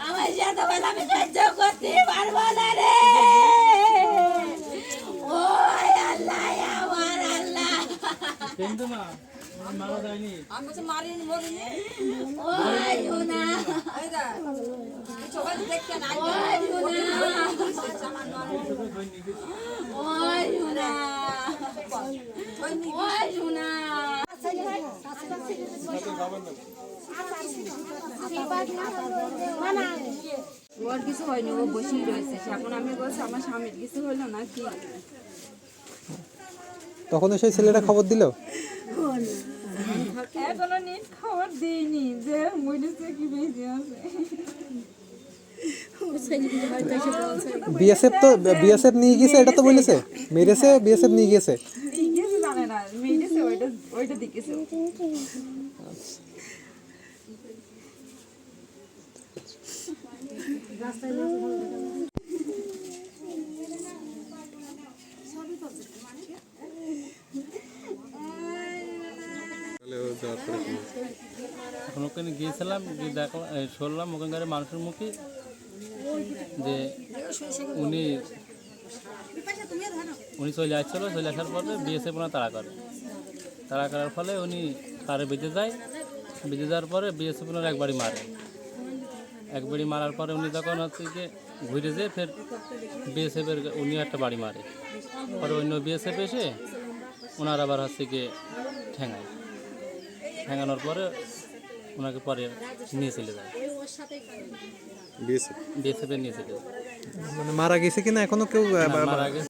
আমার সাথে আমি সহ্য করতে পারব না রে। ও আল্লাহ আমার আল্লাহ। মারা যায়নি। আমি মারিনি মরিনি। ও দেখতে নাই। ওর কিছু হয়নি ও বসেই রয়েছে। এখন আমি বলছি আমার স্বামীর কিছু হলো না কি? তখন সেই ছেলেটা খবর দিল? এখনও নিট খবর দিইনি যে মরেছে কি বেঁচে আছে। বিএসএফ তো বিএসএফ নিয়ে গিয়েছে এটা তো বলেছে। মেরেছে বিএসএফ নিয়ে মেরেছে এখন ওখানে গিয়েছিলাম, গিয়ে দেখলাম শুনলাম ওখানকার মানুষের মুখে যে উনি উনি চলে আসছিল, চলে আসার পরে বিএসএফ ওনার তাড়া করে। তাড়া করার ফলে উনি তারে বেঁচে যায়। বেঁচে যাওয়ার পরে বিএসএফ ওনার একবারই মারে। একবারই মারার পরে উনি তখন হচ্ছে যে ঘুরে যেয়ে ফের বিএসএফের উনি একটা বাড়ি মারে। পরে অন্য বিএসএফ এসে ওনার আবার হচ্ছে গিয়ে ঠেঙায় ঠেঙানোর পরে ওনাকে পরে নিয়ে চলে যায়। বিএসএফে। নিয়ে চলে যায়। মানে মারা গেছে কিনা? এখনও কেউ মারা গেছে